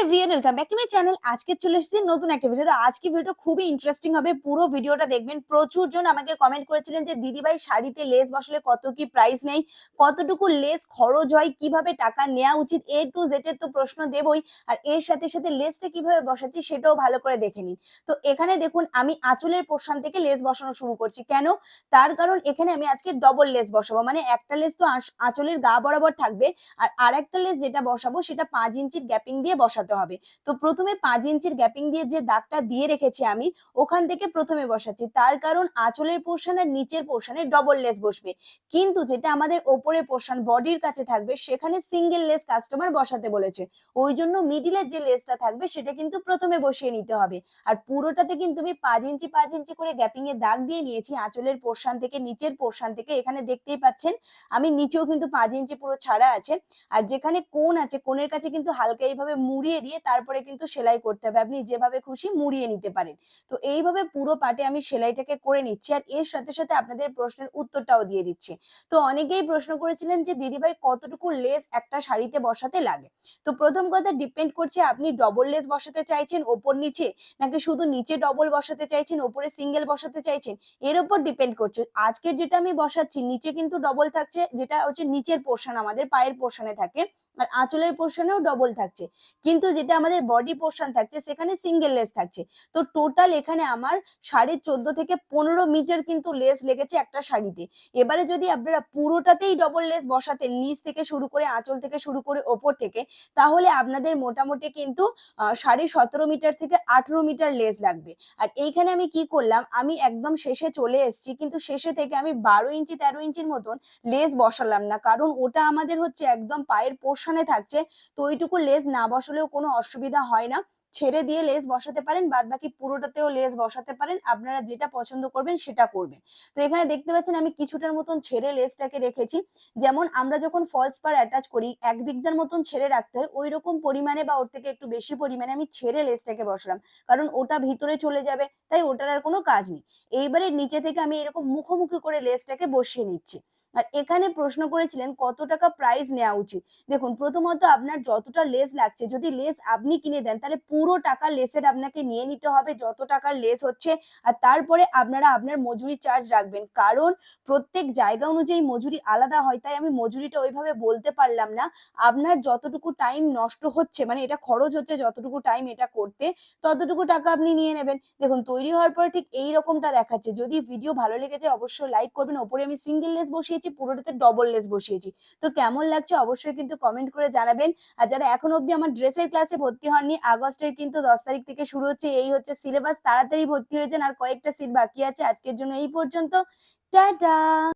Everyone welcome back to my channel আজকে চলে এসেছি নতুন একটা ভিডিও তো। আজকে ভিডিওটা খুবই ইন্টারেস্টিং হবে। পুরো ভিডিওটা দেখবেন। প্রচুর জন আমাকে কমেন্ট করেছিলেন যে শাড়িতে লেস বসালে কত কি প্রাইস নেই? কতটুকু লেস খরচ হয়? কীভাবে টাকা নেওয়া উচিত? এ টু জেড এর তো প্রশ্ন দেবই। আর এর সাথে সাথে লেসটা কীভাবে বসাচ্ছি সেটাও ভালো করে দেখে নিন। তো এখানে দেখুন, আমি আঁচলের পোর্শন থেকে লেস বসানো শুরু করছি। কেন? তার কারণ এখানে আমি আজকে ডবল লেস বসাবো। মানে একটা লেস তো আঁচ- আঁচলের গা বরাবর থাকবে। আর আরেকটা লেস যেটা বসাবো, সেটা পাঁচ ইঞ্চির গ্যাপিং দিয়ে বসাতে হবে। তো প্রথমে পাঁচ ইঞ্চির গ্যাপিং দিয়ে যে দাগটা দিয়ে রেখেছি আমি, ওখান থেকে প্রথমে বসাচ্ছি। তার কারণ আঁচলের পোর্শন আর নিচের পোর্শনে ডবল লেস বসবে। কিন্তু যেটা আমাদের ওপরে পোর্শন বডির কাছে থাকবে, সেখানে সিঙ্গেল লেস কাস্টমার বসাতে বলেছে। ওই জন্য মিডিলের যে লেসটা থাকবে, সেটা কিন্তু প্রথমে বসিয়ে নিতে হবে। আর পুরোটাতে কিন্তু আমি পাঁচ ইঞ্চি পাঁচ ইঞ্চি করে গ্যাপিং এর দাগ দিয়ে নিয়েছি। আঁচলের পোর্শন থেকে, নিচের পোর্শন থেকে, এখানে দেখতেই পাচ্ছেন, আমি নিচেও কিন্তু পাঁচ ইঞ্চি পুরো ছাড়া আছে। আর যেখানে কোন আছে, কোণের কাছে কিন্তু হালকা এইভাবে মুড়িয়ে দিয়ে তারপরে কিন্তু সেলাই করতে হবে। আপনি যেভাবে খুশি মুড়িয়ে নিতে পারেন। তো এইভাবে পুরো পাটে আমি সেলাইটাকে করে নিচ্ছি আর এর সাথে সাথে আপনাদের প্রশ্নের উত্তরটাও দিয়ে দিচ্ছি। তো অনেকেই প্রশ্ন করেছিলেন যে, দিদিভাই, কতটুকু লেস একটা শাড়িতে বসাতে লাগে? তো প্রথম কথা ডিপেন্ড করছে আপনি ডবল লেস বসাতে চাইছেন ওপর নিচে, নাকি শুধু নিচে ডবল বসাতে চাইছেন, ওপরে সিঙ্গেল বসাতে চাইছেন? এর উপর ডিপেন্ড করছে। আজকের যেটা আমি বসাচ্ছি, নিচে কিন্তু ডবল থাকছে, যেটা হচ্ছে নিচের পোর্শন আমাদের পায়ের পোর্শনে থাকে। আর আঁচলের পোর্শনেও ডবল থাকছে। কিন্তু যেটা আমাদের বডি পোর্শন থাকছে, সেখানে সিঙ্গেল লেস থাকছে। তো টোটাল এখানে আমার সাড়ে চোদ্দ থেকে পনেরো মিটার কিন্তু লেস লেগেছে একটা শাড়িতে। এবারে যদি আপনারা পুরোটাতেই ডবল লেস বসাতেন নিচ থেকে শুরু করে আঁচল থেকে শুরু করে ওপর থেকে, তাহলে আপনাদের মোটামুটি কিন্তু সাড়ে সতেরো মিটার থেকে আঠেরো মিটার লেস লাগবে। আর এইখানে আমি কি করলাম, আমি একদম শেষে চলে এসেছি, কিন্তু শেষে থেকে আমি বারো ইঞ্চি তেরো ইঞ্চির মতন লেস বসালাম না। কারণ ওটা আমাদের হচ্ছে একদম পায়ের পোর্শনে থাকছে তো ওইটুকু লেস না বসলেও কোনো অসুবিধা হয় না। ছেড়ে দিয়ে লেস বসাতে পারেন বাদ বাকি পুরোটাতেও লেস বসাতে পারেন, আপনারা যেটা পছন্দ করবেন সেটা করবেন। তো এখানে দেখতে পাচ্ছেন আমি কিছুটার মতন ছেড়ে লেসটাকে রেখেছি। যেমন আমরা যখন ফলস পার অ্যাটাচ করি, এক বিঘদার মতন ছেড়ে রাখতে হয় ওই রকম পরিমাণে বা ওর থেকে একটু বেশি পরিমাণে আমি ছেড়ে লেসটাকে বসালাম। কারণ ওটা ভিতরে চলে যাবে, তাই ওটার আর কোনো কাজ নেই। এইবারে নিচে থেকে আমি এরকম মুখোমুখি করে লেসটাকে বসিয়ে নিচ্ছি। আর এখানে প্রশ্ন করেছিলেন, কত টাকা প্রাইস নেওয়া উচিত? দেখুন, প্রথমত আপনার যতটা লেস লাগছে, যদি লেস আপনি কিনে দেন, তাহলে পুরো টাকা লেসের আপনাকে নিয়ে নিতে হবে, যত টাকার লেস হচ্ছে, আর তারপরে আপনারা আপনার মজুরি চার্জ রাখবেন। কারণ প্রত্যেক জায়গা অনুযায়ী মজুরি আলাদা হয়, তাই আমি মজুরিটা ওইভাবে বলতে পারলাম না। আপনার যতটুকু টাইম নষ্ট হচ্ছে মানে এটা খরচ হচ্ছে যতটুকু টাইম এটা করতে, ততটুকু টাকা আপনি নিয়ে নেবেন। দেখুন, তৈরি হওয়ার পরে ঠিক এই রকমটা দেখাচ্ছে। যদি ভিডিও ভালো লেগেছে, অবশ্যই লাইক করবেন। ওপরে আমি সিঙ্গেল লেস বসিয়েছি, পুরোটাতে ডবল লেস বসিয়েছি। তো কেমন লাগছে অবশ্যই কিন্তু কমেন্ট করে জানাবেন। আর যারা এখন অবধি আমার ড্রেসের ক্লাসে ভর্তি হননি, আগস্টের কিন্তু দশ তারিখ থেকে শুরু হচ্ছে, এই হচ্ছে সিলেবাস তাড়াতাড়ি ভর্তি হয়েছেন আর কয়েকটা সিট বাকি আছে। আজকের জন্য এই পর্যন্ত। টাটা!